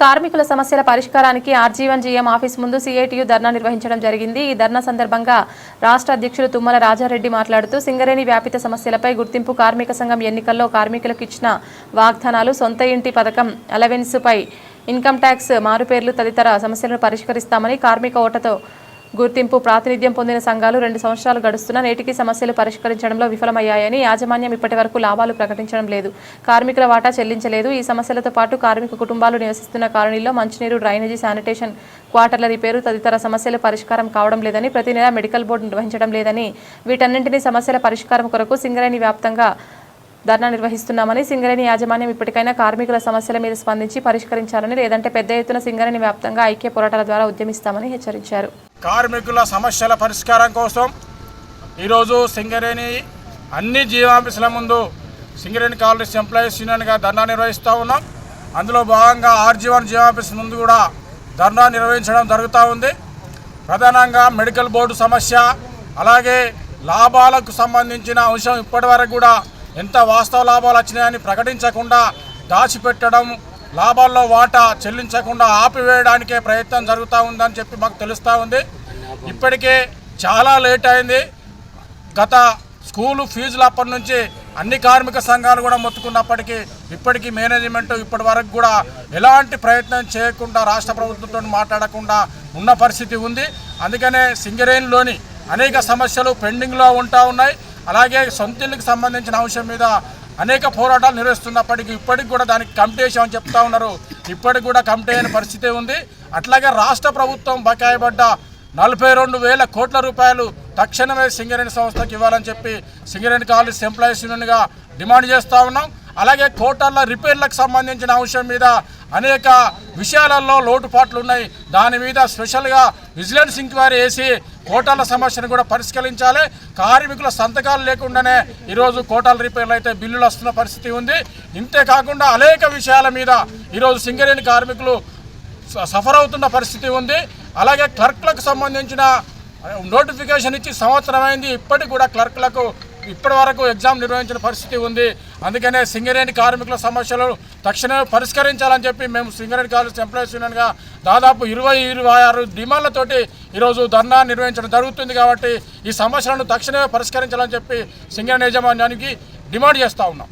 కార్మికుల సమస్యల పరిష్కారానికి R G one GM office ముందు సిఐటియు ధర్నా నిర్వహించడం జరిగింది. ఈ ధర్నా సందర్భంగా రాష్ట్ర అధ్యక్షులు తుమ్మల రాజారెడ్డి మాట్లాడుతూ సింగరేణి వ్యాపిత సమస్యలపై గుర్తింపు కార్మిక సంఘం ఎన్నికల్లో కార్మికులకు ఇచ్చిన వాగ్దానాలు సొంత ఇంటి పథకం అలవెన్స్పై ఇన్కమ్ ట్యాక్స్ మారుపేర్లు తదితర సమస్యలను పరిష్కరిస్తామని కార్మిక ఓటతో గుర్తింపు ప్రాతినిధ్యం పొందిన సంఘాలు రెండు సంవత్సరాలు గడుస్తున్నా నేటికి సమస్యలు పరిష్కరించడంలో విఫలమయ్యాయని యాజమాన్యం ఇప్పటి వరకు లాభాలు ప్రకటించడం లేదు. కార్మికుల వాటా చెల్లించలేదు. ఈ సమస్యలతో పాటు కార్మిక కుటుంబాలు నివసిస్తున్న కాలనీలో మంచినీరు డ్రైనేజీ శానిటేషన్ క్వార్టర్ల రిపేరు తదితర సమస్యలు పరిష్కారం కావడం లేదని ప్రతి నెల మెడికల్ బోర్డు నిర్వహించడం లేదని వీటన్నింటినీ సమస్యల పరిష్కారం కొరకు సింగరేణి వ్యాప్తంగా ధర్నా నిర్వహిస్తున్నామని సింగరేణి యాజమాన్యం ఇప్పటికైనా కార్మికుల సమస్యల మీద స్పందించి పరిష్కరించాలని లేదంటే పెద్ద ఎత్తున సింగరేణి వ్యాప్తంగా ఐక్య పోరాటాల ద్వారా ఉద్యమిస్తామని హెచ్చరించారు. కార్మికుల సమస్యల పరిష్కారం కోసం ఈరోజు సింగరేణి అన్ని జీవాఫీసుల ముందు సింగరేణి కాలనీస్ ఎంప్లాయీస్ యూనియన్గా ధర్నా నిర్వహిస్తూ ఉన్నాం. అందులో భాగంగా ఆర్జీవన్ జీవాఫీస్ ముందు కూడా ధర్నా నిర్వహించడం జరుగుతూ ఉంది. ప్రధానంగా మెడికల్ బోర్డు సమస్య అలాగే లాభాలకు సంబంధించిన అంశం ఇప్పటివరకు కూడా ఎంత వాస్తవ లాభాలు వచ్చినాయని ప్రకటించకుండా దాచిపెట్టడం లాభాల్లో వాటా చెల్లించకుండా ఆపివేయడానికే ప్రయత్నం జరుగుతూ ఉందని చెప్పి మాకు తెలుస్తూ ఉంది. ఇప్పటికే చాలా లేట్ అయింది. గత స్కూలు ఫీజులు అప్పటి నుంచి అన్ని కార్మిక సంఘాలు కూడా మొత్తుకున్నప్పటికీ ఇప్పటికీ మేనేజ్మెంట్ ఇప్పటి వరకు కూడా ఎలాంటి ప్రయత్నం చేయకుండా రాష్ట్ర ప్రభుత్వంతో మాట్లాడకుండా ఉన్న పరిస్థితి ఉంది. అందుకనే సింగరేణిలోని అనేక సమస్యలు పెండింగ్లో ఉంటా ఉన్నాయి. అలాగే సొంత సంబంధించిన అంశం మీద అనేక పోరాటాలు నిర్వహిస్తున్నప్పటికీ ఇప్పటికి కూడా దానికి కమిటీ వేసామని చెప్తా ఉన్నారు. ఇప్పటికి కూడా కమిటీ అయిన పరిస్థితి ఉంది. అట్లాగే రాష్ట్ర ప్రభుత్వం బకాయిపడ్డ నలభై రెండు వేల కోట్ల రూపాయలు తక్షణమే సింగరేణి సంస్థకి ఇవ్వాలని చెప్పి సింగరేణి కాలేజ్ ఎంప్లాయీస్ యూనియన్గా డిమాండ్ చేస్తూ ఉన్నాం. అలాగే కోటర్ల రిపేర్లకు సంబంధించిన అంశం మీద అనేక విషయాలలో లోటుపాట్లు ఉన్నాయి. దాని మీద స్పెషల్గా విజిలెన్స్ ఎంక్వైరీ వేసి కోటాల సమస్యను కూడా పరిష్కరించాలి. కార్మికుల సంతకాలు లేకుండానే ఈరోజు కోటాల రిపేర్లు అయితే బిల్లులు వస్తున్న పరిస్థితి ఉంది. ఇంతే కాకుండా అనేక విషయాల మీద ఈరోజు సింగరేణి కార్మికులు స- సఫర్ అవుతున్న పరిస్థితి ఉంది. అలాగే క్లర్క్లకు సంబంధించిన నోటిఫికేషన్ ఇచ్చి సంవత్సరం అయింది. ఇప్పటికి కూడా క్లర్క్లకు ఇప్పటి వరకు ఎగ్జామ్ నిర్వహించిన పరిస్థితి ఉంది. అందుకనే సింగరేణి కార్మికుల సమస్యలు తక్షణమే పరిష్కరించాలని చెప్పి మేము సింగరేణి కాలేజ్ ఎంప్లాయీస్ యూనియన్గా దాదాపు ఇరవై ఇరవై ఆరు డిమాండ్లతోటి ఈరోజు ధర్నా నిర్వహించడం జరుగుతుంది కాబట్టి ఈ సమస్యలను తక్షణమే పరిష్కరించాలని చెప్పి సింగరేణి యాజమాన్యానికి డిమాండ్ చేస్తూ ఉన్నాం.